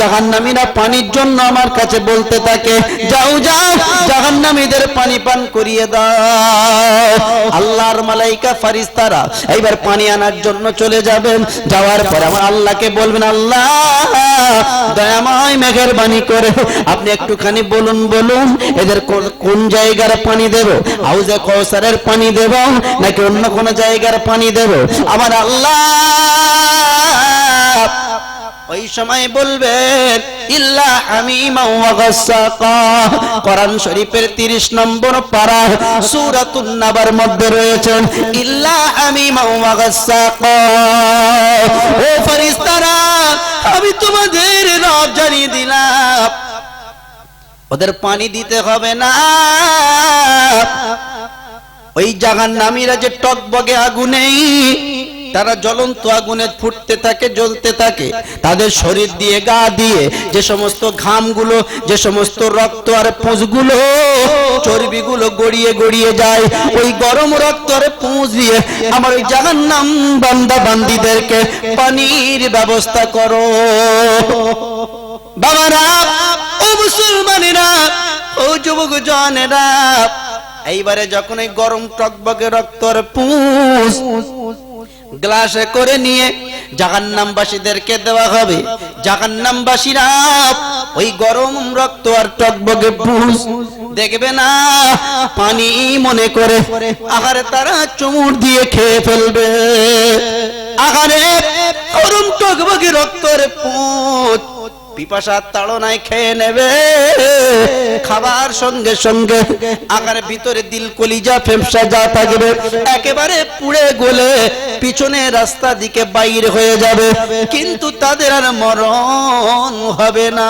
জাহান্নামীরা পানির জন্য আমার কাছে বলতে থাকে, যাও যাও, জাহান্নামীদের পানি পান করিয়ে দাও। আল্লাহর মালাইকা ফারিস্তারা এইবার পানি আনার জন্য চলে যাবেন। যাওয়ার পরে আমার আল্লাহকে বলবেন, আল্লাহ, দয়াময় মেঘের বাণী করে আপনি একটুখানি বলুন বলুন, এদের কোন জায়গার পানি দেব? হাউজে কৌসারের পানি দেব নাকি অন্য কোন জায়গার পানি দেব? আমার আল্লাহ ওই সময় বলবেন, ইল্লা আমি কোরআন শরীফের 30 নম্বর পারা সূরাতুন নাবার মধ্যে রয়েছেন ইল্লা গাসসাকা ও ফেরেশতারা, আমি তোমাদের রব জানিয়ে দিলাম, ওদের পানি দিতে হবে না। ওই জাগান নামীরা যে টকবগে আগুনেই তারা জ্বলন্ত আগুনে ফুটতে থাকে, জ্বলতে থাকে। তাদের শরীর দিয়ে গা দিয়ে যে সমস্ত ঘামগুলো, যে সমস্ত রক্ত আর পুঁজগুলো, চর্বিগুলো গড়িয়ে গড়িয়ে যায়, ওই গরম রক্ত আর পুঁজ দিয়ে আমার ওই জাগান নাম বান্দা বান্দিদেরকে পানির ব্যবস্থা করো। বাবারা, ও মুসলমানেরা, ও যুবক জনেরা, এইবারে যখন এই গরম টকবগে রক্তর পুষ গ্লাসে করে নিয়ে জাহান্নামবাসীদেরকে দেওয়া হবে। জাহান্নামবাসীরা ওই গরম রক্ত আর টকবগে পুষ দেখবে না, পানি মনে করে আহারে তারা চুমুর দিয়ে খেয়ে ফেলবে। আহারে গরম টকবগে রক্তর পুষ পিপাসার তাড়নায় খেয়ে নেবে। খাবার সঙ্গে সঙ্গে আকারে ভিতরে দিল কলিজা ফেমসা যা থাকবে, একেবারে পুড়ে গলে পিছনে রাস্তা দিকে বাইর হয়ে যাবে। কিন্তু তাদের আর মরণ হবে না।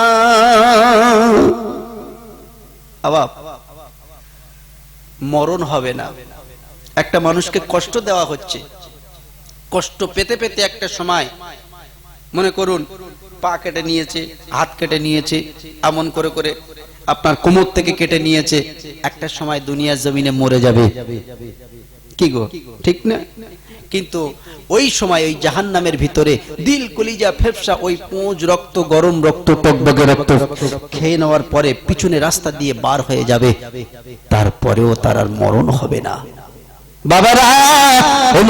আবার মরণ হবে না। একটা মানুষকে কষ্ট দেওয়া হচ্ছে। কষ্ট পেতে পেতে একটা সময়, মনে করুন পা কেটে নিয়েছে, হাত কেটে নিয়েছে, এমন করে করে আপনার কোমর থেকে কেটে নিয়েছে, একটা সময় দুনিয়ার জমিনে মরে যাবে। কি গো? ঠিক না? কিন্তু ওই সময় ওই জাহান্নামের ভিতরে দিল, কলিজা, ফেফসা, ওই পুঁজ রক্ত, গরম রক্ত, টকবগে রক্ত খেয়ে নেওয়ার পরে পিছনে রাস্তা দিয়ে বার হয়ে যাবে। তারপরেও তার আর মরণ হবে না। বাবারা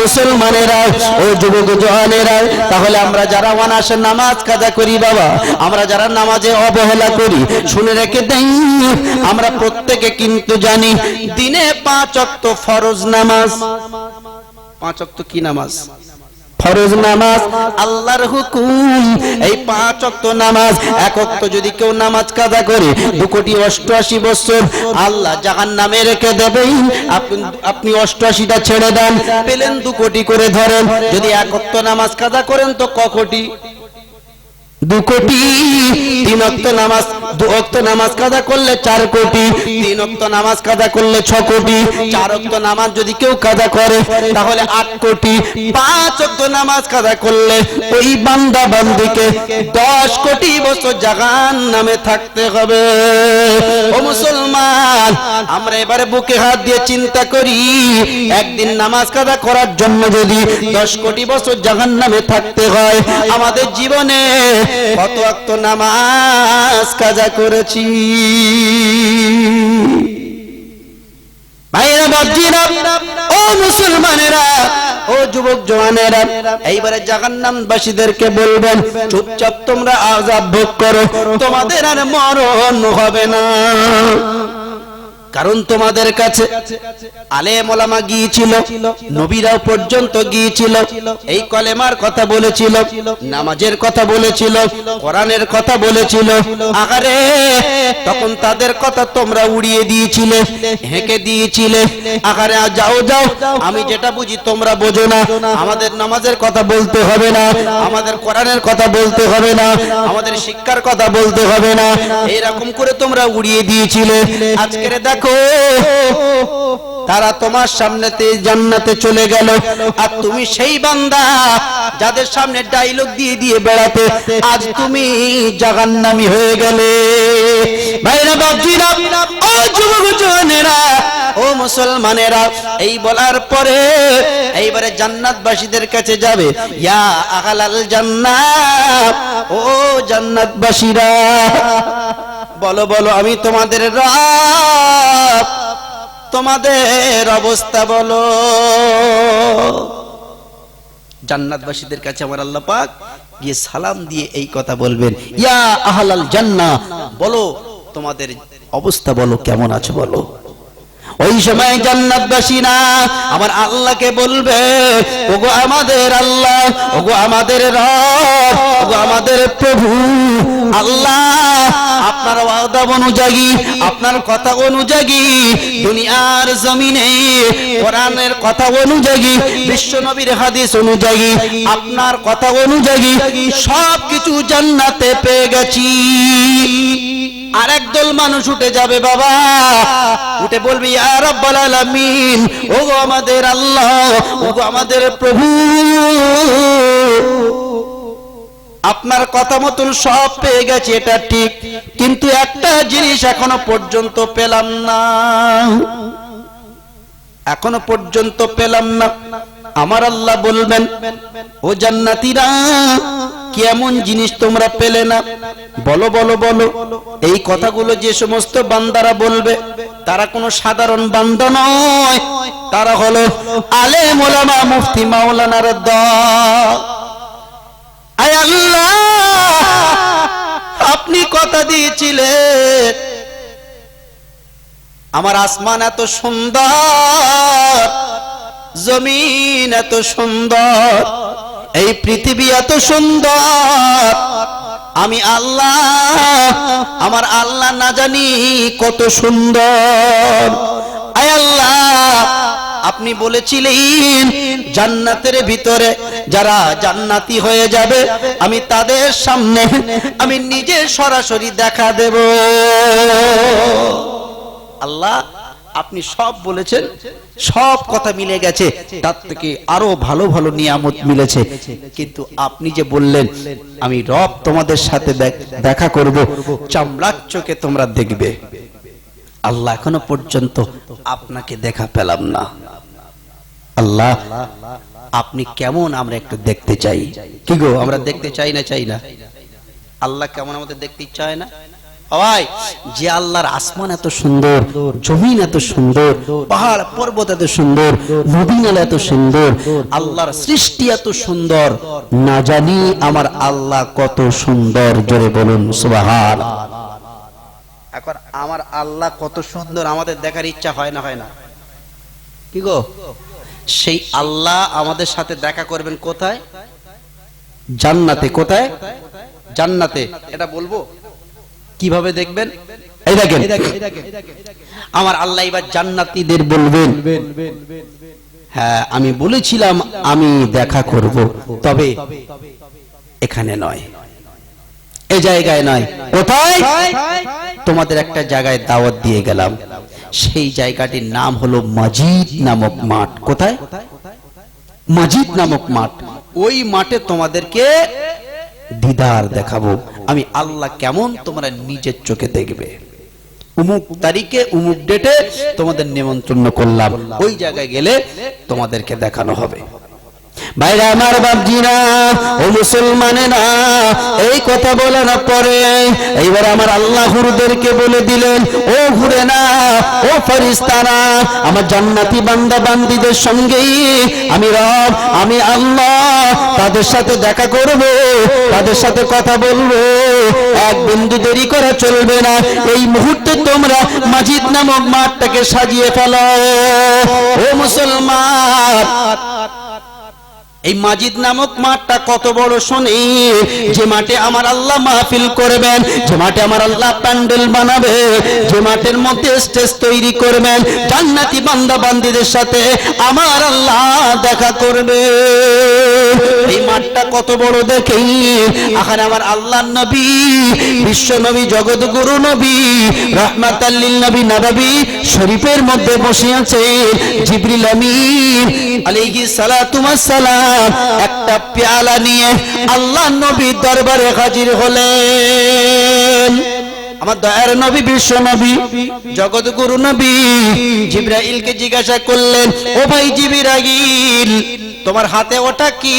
মুসলমানেরা, ও যুবক জওয়ানেরা, তাহলে আমরা যারা অনাসে নামাজ কাজা করি বাবা, আমরা যারা নামাজে অবহেলা করি, শুনে রেখে দেই, আমরা প্রত্যেকে কিন্তু জানি, দিনে পাঁচ অক্ত ফরজ নামাজ। পাঁচ অক্ত কি নামাজ? ফরজ নামাজ, আল্লাহর হুকুম, এই পাঁচ অক্ত নামাজ, এক অক্ত যদি কেউ নামাজ কাদা করে, দু কোটি অষ্টআশি বছর, আল্লাহ জাহান নামে রেখে দেবেই। আপনি অষ্টআশিটা ছেড়ে দেন, পেলেন দু কোটি করে ধরেন। যদি এক অক্ত নামাজ কাদা করেন তো ক কোটি? দু কোটি, তিন অক্ত নামাজ, দু অক্ত নামাজ কাদা করলে চার কোটি, তিন অক্ত নামাজ কাদা করলে ছ কোটি, চার অক্ত নামাজ যদি কেউ কাদা করে, তাহলে আট কোটি, পাঁচ অক্ত নামাজ কাদা করলে ওই বান্দা বান্দিকে দশ কোটি বছর জাগান নামে থাকতে হবে। ও মুসলমান, আমরা এবারে বুকে হাত দিয়ে চিন্তা করি, একদিন নামাজ কাদা করার জন্য যদি দশ কোটি বছর জাহান নামে থাকতে হয়, আমাদের জীবনে কত অক্ত নামাজ কাজা করেছি। ও মুসলমানেরা, ও যুবক জওয়ানেরা, এইবারে জাহান্নামবাসীদেরকে বলবেন, চুপচাপ তোমরা আজাব ভোগ করো, তোমাদের আর মরণ হবে না। কারণ তোমাদের কাছে আলেম ওলামা গিয়েছিল, নবীরাও পর্যন্ত গিয়েছিল, এই কলেমার কথা বলেছিল, নামাজের কথা বলেছিল, কোরআনের কথা বলেছিল। আগারে, তখন তাদের কথা তোমরা উড়িয়ে দিয়েছিলে, হেঁকে দিয়েছিলে। আগারে যাও যাও, আমি যেটা বুঝি তোমরা বোঝো না। আমাদের নামাজের কথা বলতে হবে না, আমাদের কোরআনের কথা বলতে হবে না, আমাদের শিক্ষার কথা বলতে হবে না। এইরকম করে তোমরা উড়িয়ে দিয়েছিলে। আজকের দেখো তারা তোমার সামনেতে জান্নাতে চলে গেল। আর তুমি সেই বান্দা যাদের সামনে ডাইলগ দিয়ে দিয়ে বেড়াতে আজ তুমি জাহান্নামী হয়ে গেলে। ও ও মুসলমানেরা, এই বলার পরে এইবারে জান্নাতবাসীদের কাছে যাবে। ইয়া আহলাল জান্নাত ও জান্নাতবাসীরা। বলো বলো, আমি তোমাদের রব। তোমাদের অবস্থা বলো। জান্নাতবাসীদের কাছে আমার আল্লাহ পাক গিয়ে সালাম দিয়ে এই কথা বলবেন। ইয়া আহলাল জান্নাহ, বলো, তোমাদের অবস্থা বলো, কেমন আছো বলো। ওই সময় জান্নাতবাসীরা আমার আল্লাহকে বলবে, ওগো আমাদের আল্লাহ, ওগো আমাদের রব আমাদের প্রভু, আল্লাহ, আপনার ওয়াদা অনুযায়ী, আপনার কথা অনুযায়ী, দুনিয়ার জমিনে কোরআনের কথা অনুযায়ী বিশ্ব নবীর হাদিস অনুযায়ী, আপনার কথা অনুযায়ী সব কিছু জান্নাতে পেয়ে গেছি। আর একদল মানুষ উঠে যাবে, বাবা। উঠে বলবি, ইয়া রাব্বাল আলামিন, ওগো আমাদের আল্লাহ, ওগো আমাদের প্রভু। আপনার কথা মতন সব পেয়ে গেছে, এটা ঠিক। কিন্তু একটা জিনিস এখনও পর্যন্ত পেলাম না। এখনও পর্যন্ত পেলাম না। আমার আল্লাহ বলবেন, ও জান্নাতিরা, কেমন জিনিস তোমরা পেলে না? বলো বলো বলো, এই কথাগুলো যে সমস্ত বান্দারা বলবে, তারা কোনো সাধারণ বান্দা নয়। তারা হলো আলে মোলামা মুফতি মাওলানার আপনি কথা দিয়েছিলেন। আমার আসমান এত সুন্দর জমিন এত সুন্দর, এই পৃথিবী এত সুন্দর। আমি আল্লাহ, আমার আল্লাহ না জানি কত সুন্দর। আল্লাহ, আপনি বলেছিলেন জান্নাতের ভিতরে যারা জান্নাতি হয়ে যাবে, আমি তাদের সামনে আমি নিজে সরাসরি দেখা দেব। আল্লাহ আপনি সব বলেছেন, সব কথা মিলে গেছে, তার থেকে আরও ভালো ভালো নিয়ামত মিলেছে। কিন্তু আপনি যে বললেন, আমি রব তোমাদের সাথে দেখা করব, চামড়ার চোখে তোমরা দেখবে। আল্লাহ এখনও পর্যন্ত আপনাকে দেখা পেলাম না। আল্লাহ, আপনি কেমন আমরা একটু দেখতে চাই। কি গো, আমরা দেখতে চাই না চাই না? আল্লাহ কেমন আমাদের দেখতে হয় না? ভাই যে আল্লাহর আসমান এত সুন্দর জমিন এত সুন্দর পাহাড় পর্বত এত সুন্দর নদী নালা এত সুন্দর আল্লাহর সৃষ্টি এত সুন্দর। না জানি আমার আল্লাহ কত সুন্দর জোরে বলুন সুবাহান। এখন আমার আল্লাহ কত সুন্দর আমাদের দেখার ইচ্ছা হয় না হয় না। কি গো? সেই আল্লাহ আমাদের সাথে দেখা করবেন কোথায়? জান্নাতে কোথায়? জান্নাতে। এটা বলব? কীভাবে দেখবেন? এই দেখেন। আমার আল্লাহ এবার জান্নাতীদের বলবেন হ্যাঁ আমি বলেছিলাম আমি দেখা করব তবে এখানে নয়। এই জায়গায় নয়। কোথায়? তোমাদের একটা জায়গায় দাওয়াত দিয়ে গেলাম। সেই জায়গাটির নাম হলো মজিদ নামক মাঠ। কোথায়? মজিদ নামক মাঠ। ওই মাঠে তোমাদেরকে দিদার দেখাবো। আমি আল্লাহ কেমন তোমরা নিজের চোখে দেখবে? উমুক তারিখে, উমুক ডেটে তোমাদের নিমন্ত্রণ করলাম। ওই জায়গায় গেলে তোমাদেরকে দেখানো হবে। ভাইরা আমার বাপজিরা, ও মুসলমানেরা, এই কথা বলার পরে এইবার আমার আল্লাহ হুরুদেরকে বলে দিলেন, ও ঘুরে না ও ফরিস্তারা, আমার জান্নাতি বান্দা বান্দিদের সঙ্গেই আমি রব, আমি আল্লাহ। তাদের সাথে দেখা করব, তাদের সাথে কথা বলব। এক বিন্দু দেরি করা চলবে না। এই মুহূর্তে তোমরা মাজিদ নামক মাঠটাকে সাজিয়ে ফেলো। ও মুসলমান এই মাজিদ নামক মাঠটা কত বড় শোনে। যে মাঠে আমার আল্লাহ মাহফিল করবেন, যে মাঠে আমার আল্লাহ প্যান্ডেল বানাবে, যে মাঠের মধ্যে স্টেজ তৈরি করবেন, জান্নাতি বান্দা বান্দিদের সাথে আমার আল্লাহ দেখা করবে। এই মাঠটা কত বড় দেখে। এখানে আমার আল্লাহ নবী, বিশ্ব নবী জগৎ গুরু নবী রহমাতাল্লিল নবী নবী শরীফের মধ্যে বসে আছে জিবরিল আমিন ওয়াস সালাম। একটা পেয়ালা নিয়ে আল্লাহ নবী দরবারে হাজির হলেন। আমার দয়ার নবী, বিশ্ব নবী জগৎ গুরু নবী জিব্রাইলকে জিজ্ঞাসা করলেন, ও ভাই জিবিরাইল, তোমার হাতে ওটা কি?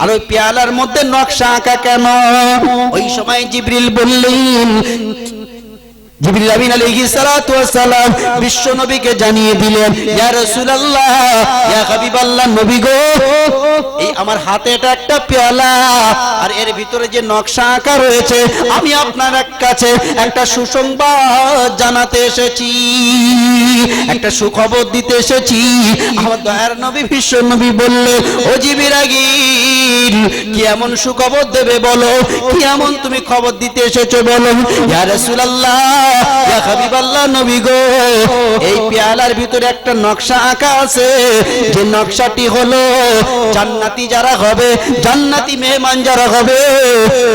আর ওই পেয়ালার মধ্যে নকশা আঁকা কেন? ওই সময় জিবরিল বললেন আমার হাতে এটা একটা পেয়ালা, আর এর ভিতরে যে নকশা আঁকা রয়েছে, আমি আপনার কাছে একটা সুসংবাদ জানাতে এসেছি, একটা সুখবর দিতে এসেছি। আমার বললেন সুখবর দেবে বলো? কি এমন তুমি খবর দিতে এসেছ বলো? ইয়া রাসূলুল্লাহ ইয়া হাবিবাল্লাহ নবী গো, এই পেয়ালার ভিতরে একটা নকশা আঁকা আছে। যে নকশাটি হলো, জান্নাতি যারা হবে, জান্নাতি মেহমান যারা হবে,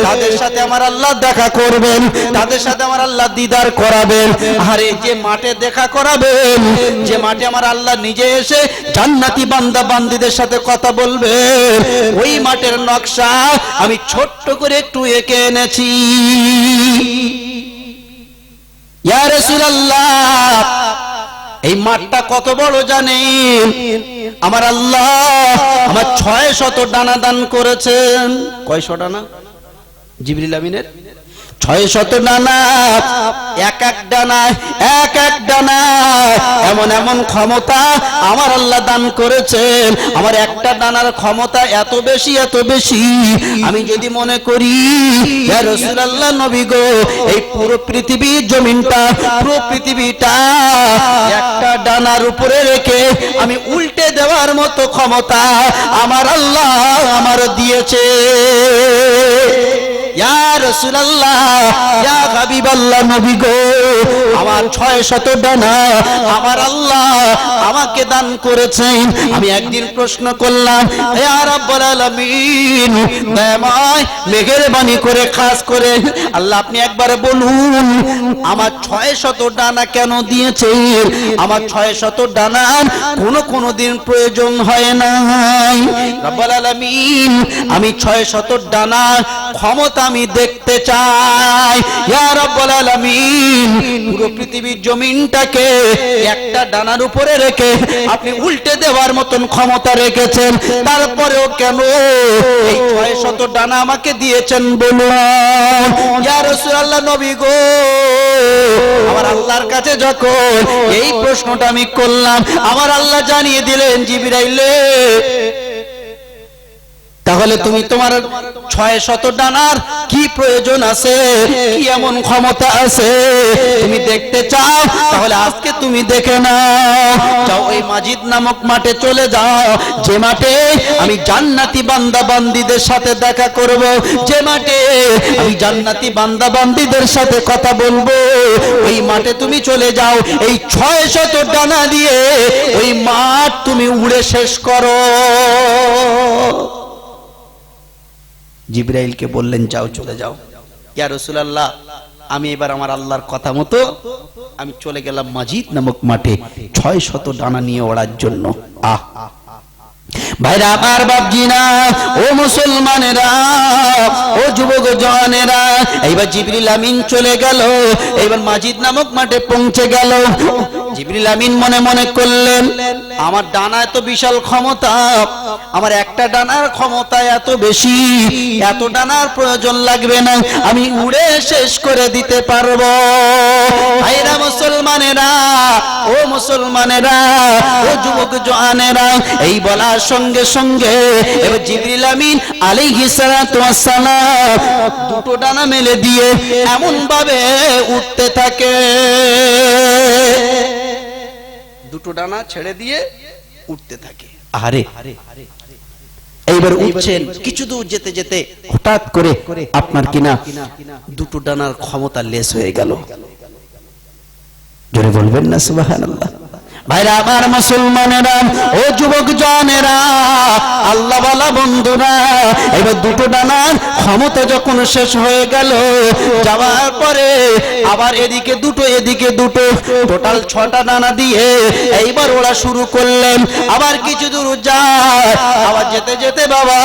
তাদের সাথে আমার আল্লাহ দেখা করবেন, তাদের সাথে আমার আল্লাহ দিদার করাবেন। আরে, যে মাঠে দেখা করাবেন, যে মাঠে আমার আল্লাহ নিজে এসে জান্নাতি বান্দা বান্দিদের সাথে কথা বলবে ওই মাঠের নকশা আমি ছোট্ট করে একটু এঁকে এনেছি। এই মাঠটা কত বড় জানেন? আমার আল্লাহ আমার ছয় শত ডানা দান করেছেন। কয়শ ডানা? জিবরিল আমিনের? ছয় শত ডানা, এক এক ডানা, এক এক ডানা। এমন এমন ক্ষমতা আমার আল্লাহ দান করেছেন। আমার একটা ডানার ক্ষমতা এত বেশি এত বেশি। আমি যদি মনে করি রাসূলুল্লাহ নবী গো, এই পুরো পৃথিবীর জমিনটা, পুরো পৃথিবীটা একটা ডানার উপরে রেখে আমি উল্টে দেওয়ার মতো ক্ষমতা আমার আল্লাহ আমার দিয়েছে। ইয়া রাসূলুল্লাহ গো, আমার ডানা আমার আল্লাহ আমাকে দান করেছেন। আমি একদিন প্রশ্ন করলাম করে খাস করে, আল্লাহ আপনি একবার বলুন, আমার ছয় শত ডানা কেন দিয়েছেন? আমার ছয় শত ডানা কোনো কোনো দিন প্রয়োজন হয় নাই। রাব্বুল আলামিন, আমি ডানা ক্ষমতা আমি দেখতে চাই। আলামিন, পুরো পৃথিবীর জমিনটাকে একটা ডানার উপরে রেখে আপনি উল্টে দেওয়ার মতন ক্ষমতা রেখেছেন। তারপরেও কেন এই ছয় শত ডানা আমাকে দিয়েছেন বলুন? ইয়া নবী গো, আমার আল্লাহর কাছে যখন এই প্রশ্নটা আমি করলাম, আমার আল্লাহ জানিয়ে দিলেন, জিবরাইলে তাহলে তুমি তোমার ছয় শত ডানার কি প্রয়োজন আছে? কি এমন ক্ষমতা আছে? তুমি দেখতে চাও, তাহলে আজকে তুমি দেখে নাও। ওই মাজিদ নামক মাঠে চলে যাও। যে মাঠে আমি জান্নাতি বান্দা বান্দিদের সাথে দেখা করব, যে মাঠে আমি জান্নাতি বান্দা বান্দিদের সাথে কথা বলব, ওই মাঠে তুমি চলে যাও। এই ছয় শত ডানা দিয়ে ওই মাঠ তুমি উড়ে শেষ করো। জিব্রাইলকে বললেন, যাও, চলে যাও। ইয়া রাসূলুল্লাহ, আমি এবার আমার আল্লাহর কথা মতো আমি চলে গেলাম মাজিদ নামক মাঠে ছয় শত ডানা নিয়ে ওড়ার জন্য। আহ। ভাইরা, আমার বাপজিনা ও মুসলমানেরা, ও যুবক জওয়ানেরা, এইবার জিবরিল আমিন চলে গেল, এইবার মাজিদ নামক মাঠে পৌঁছে গেল। জিবরিল আমিন মনে মনে করলেন, আমার ডানা এত বিশাল ক্ষমতা, আমার একটা ডানার ক্ষমতা এত বেশি, এত ডানার প্রয়োজন লাগবে না, আমি উড়ে শেষ করে দিতে পারব। ভাইরা মুসলমানেরা, ও মুসলমানেরা, ও যুবক জওয়ানেরা, এই বলার সঙ্গে সঙ্গে এবার জিবরিল আমিন আলাইহিস সালাতু ওয়াস সালাম দুটো ডানা মেলে দিয়ে এমন ভাবে উঠতে থাকে। দুটো ডানা ছেড়ে দিয়ে উঠতে থাকে। আরে এইবার উঠছেন কিছু দূর যেতে যেতে হঠাৎ করে আপনার কিনা দুটো ডানার ক্ষমতা লেস হয়ে গেল। জোরে বলবেন না সুবহানাল্লাহ। ভাইরা আমার মুসলমানেরা, ও যুবক জনেরা, আল্লাহ বালা বন্ধুরা, এবার দুটো ডানার ক্ষমতা যখন শেষ হয়ে গেল, যাওয়ার পরে আবার এদিকে দুটো এদিকে দুটো টোটাল ছটা ডানা দিয়ে এইবার ওরা শুরু করলেন। আবার কিছু দূর যায়, আবার যেতে যেতে বাবা,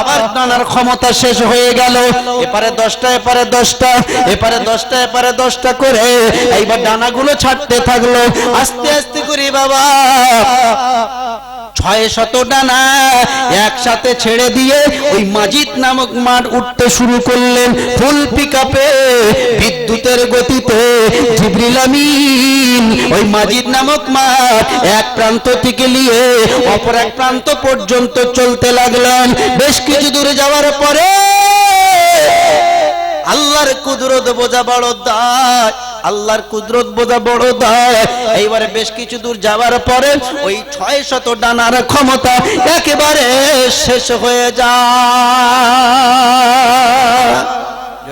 আবার ডানার ক্ষমতা শেষ হয়ে গেল। এপারে দশটা এপারে দশটা এপারে দশটা এপারে দশটা করে এইবার ডানাগুলো ছাড়তে থাকল। আস্তে আস্তে করে বাবা। ছয় শত ডানা একসাথে ছেড়ে দিয়ে ওই মাজিদ নামক মাঠ উঠতে শুরু করলেন ফুল পিকাপে বিদ্যুতের গতিতে ওই মাজিদ নামক মাঠ এক প্রান্ত থেকে নিয়ে অপর এক প্রান্ত পর্যন্ত চলতে লাগলেন। বেশ কিছু দূরে যাওয়ার পরে আল্লাহর কুদরত বোঝা বড় দায়। আল্লাহর কুদরত বোঝা বড় দায়। এইবারে বেশ কিছু দূর যাওয়ার পরে ওই ছয় শত ডানার ক্ষমতা একেবারে শেষ হয়ে যায়।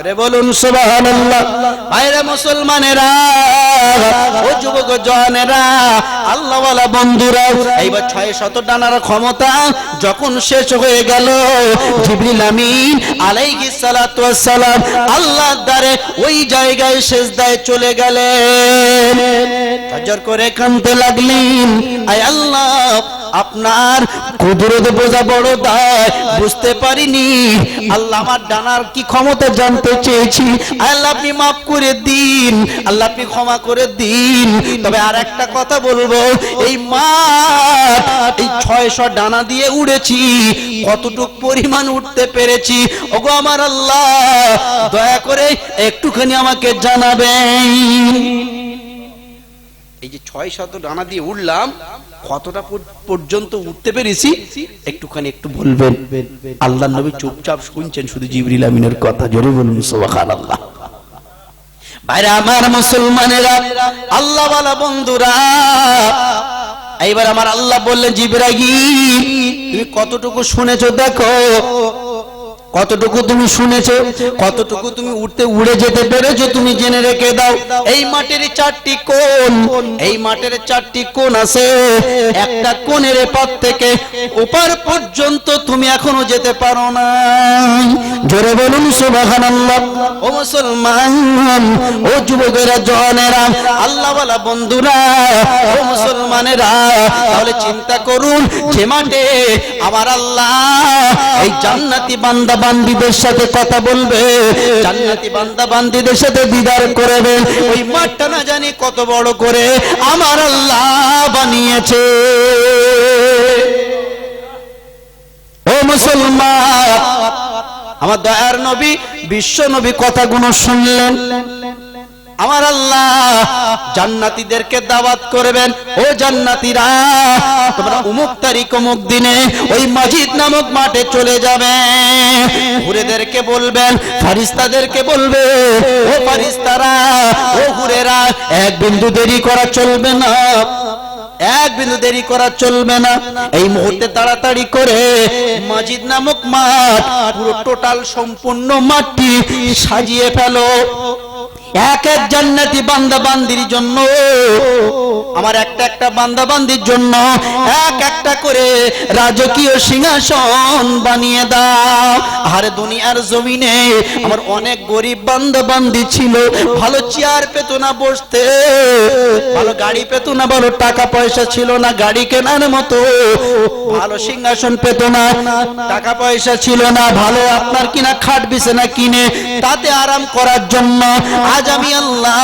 জোরে বলুন সুবহানাল্লাহ। ভাইরা মুসলমানেরা, ও যুবক জনেরা আল্লাহওয়ালা বন্ধুরা, এইবার ছয় শত ডানার ক্ষমতা যখন শেষ হয়ে গেল, জিবরিল আমিন আলাইহিস সালাতু সালাম আল্লাহর দ্বারে ওই জায়গায় শেষদায় চলে গেলেন। হজর করে কাঁদতে লাগলেন। আয় আল্লাহ, আপনার কুদরত বোঝা বড় দায়। বুঝতে পারিনি, আল্লাহ আমার ডানার কি ক্ষমতা জানতে চেয়েছি। আল্লাহ, আপনি মাফ করে দিন। আল্লাহ, আপনি ক্ষমা করে দিন। তবে আর একটা কথা বলব, এই মাঠ, এই ছয়শো ডানা দিয়ে উড়েছি। কতটুক পরিমাণ উঠতে পেরেছি? ওগো আমার আল্লাহ, দয়া করে একটুখানি আমাকে জানাবেন। এই যে ছয় শত ডানা দিয়ে উঠলাম, কতটা পর্যন্ত উঠতে পেরেছি? একটুখানি একটু বলবেন। আল্লাহ নবী চুপচাপ শুনছেন শুধু জিবরিল আমিনের কথা, জোরে বলুন, সুবহানাল্লাহ। ভাইরা আমার মুসলমানেরা, আল্লাহ ওয়ালা বন্ধুরা, এইবার আমার আল্লাহ বললেন, জিবরাইল, তুমি কতটুকু শুনেছো দেখো কতটুকু তুমি শুনেছো কতটুকু তুমি উঠতে উড়ে যেতে পেরেছ তুমি জেনে রেখে দাও। এই মাঠের চারটি কোণ এই মাঠের চারটি কোণ আছে। একটা কোণের এপার থেকে ওপার পর্যন্ত তুমি এখনও যেতে পারো না। জোরে বলুন সুবহানাল্লাহ। ও মুসলমান ও যুবকেরা জনেরা আল্লাহওয়ালা বন্ধুরা ও মুসলমানেরা তাহলে চিন্তা করুন যে মাঠে আমার আল্লাহ এই জান্নাতি বান্দা বান্দিদের সাথে কথা বলবে, জান্নাতি বান্দা বান্দিদের সাথে দিদার করবে। ওই মাঠটা না জানি কত বড় করে আমার আল্লাহ বানিয়েছে। ও মুসলমান, আমার দয়ার নবী, বিশ্ব নবী কথাগুলো শুনলেন। আমার আল্লাহ জান্নাতীদেরকে দাওয়াত করবেন। ও জান্নাতীরা, তোমরা অমুক তারিখ অমুক দিনে ওই মসজিদ নামক মাঠে চলে যাবে। হুরেদেরকে বলবেন, ফারিস্তাদেরকে বলবে ও ফারিস্তারা, ও হুরেরা, এক বিন্দু দেরি করা চলবে না। এক বিন্দু দেরি করা চলবে না। এই মুহূর্তে তাড়াতাড়ি করে মাজিদ নামক মাঠ, পুরো টোটাল সম্পূর্ণ মাঠটি সাজিয়ে ফেলো। এক এক জান্নাতি বান্দা বান্দির জন্য, আমার একটা একটা বান্দা বান্দির জন্য এক একটা করে রাজকীয় সিংহাসন বানিয়ে দাও। আর দুনিয়ার জমিনে আমার অনেক গরিব বান্দা বান্দি ছিল, ভালো চেয়ার পেত না বসতে, ভালো গাড়ি পেত না, ভালো টাকা পয়সা ছিল না, গাড়ি কেনার মতো, ভালো সিংহাসন পেত না, টাকা পয়সা ছিল না, ভালো আপনার কিনা খাট বিছানা কিনে তাতে আরাম করার জন্য। আজ আমি আল্লাহ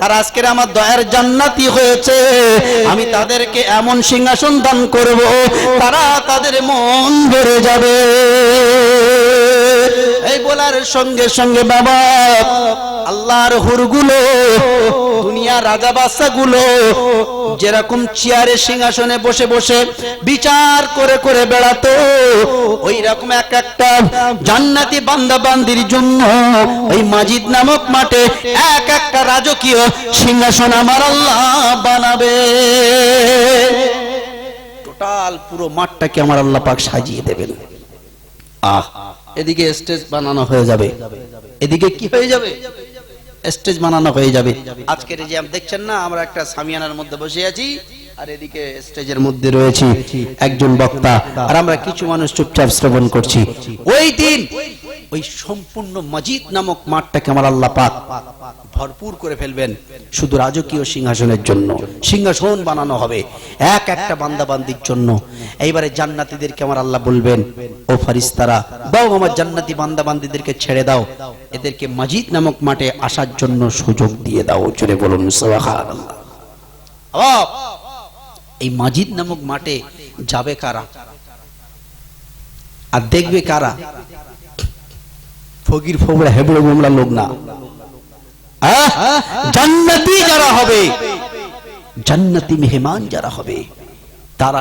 তারা আজকের আমার দয়ার জান্নাতি হয়েছে। আমি তাদেরকে এমন সিংহাসন দান করব, তারা তাদের মন ভরে যাবে। এই বলার সঙ্গে সঙ্গে বাবা, আল্লাহর হুরগুলো দুনিয়া রাজা বাচ্চা গুলো যেরকম চেয়ারে সিংহাসনে বসে বসে বিচার করে করে বেড়াতো ওই রকম এক একটা জান্নাতি বান্দা বান্দির জন্য ওই মাজিদ নামক মাঠে এক একটা রাজকীয় সিংহাসন আমার আল্লাহ বানাবে। টোটাল পুরো মাঠটাকে আমার আল্লাহ পাক সাজিয়ে দেবেন। আহ, এদিকে স্টেজ বানানো হয়ে যাবে। এদিকে কি হয়ে যাবে? স্টেজ বানানো হয়ে যাবে। আজকের যে দেখছেন না, আমরা একটা সামিয়ানার মধ্যে বসে আছি, আর এদিকে স্টেজের মধ্যে রয়েছে একজন বক্তা, আর আমরা কিছু মানুষ চুপচাপ শ্রবণ করছি। ওই দিন, ওই সম্পূর্ণ মজিদ নামক মাঠটাকে আমার আল্লাহ পাক ভরপুর করে ফেলবেন শুধু রাজকীয় সিংহাসনের জন্য। সিংহাসন বানানো হবে এক একটা বান্দাবান্দির জন্য। এইবারে জান্নাতীদেরকে আমার আল্লাহ বলবেন, ও ফারিস্তারা দাও আমার জান্নাতি বান্দাবান্দিদেরকে ছেড়ে দাও। এদেরকে মজিদ নামক মাঠে আসার জন্য সুযোগ দিয়ে দাও। চলে বলুন এই মাজিদ নামক মাঠে যাবে কারা? আর দেখবে কারা? ফকির ফোবড়া হেবড়ে বোমড়া লোক না? জান্নাতি যারা হবে জান্নাতি মেহমান যারা হবে তারা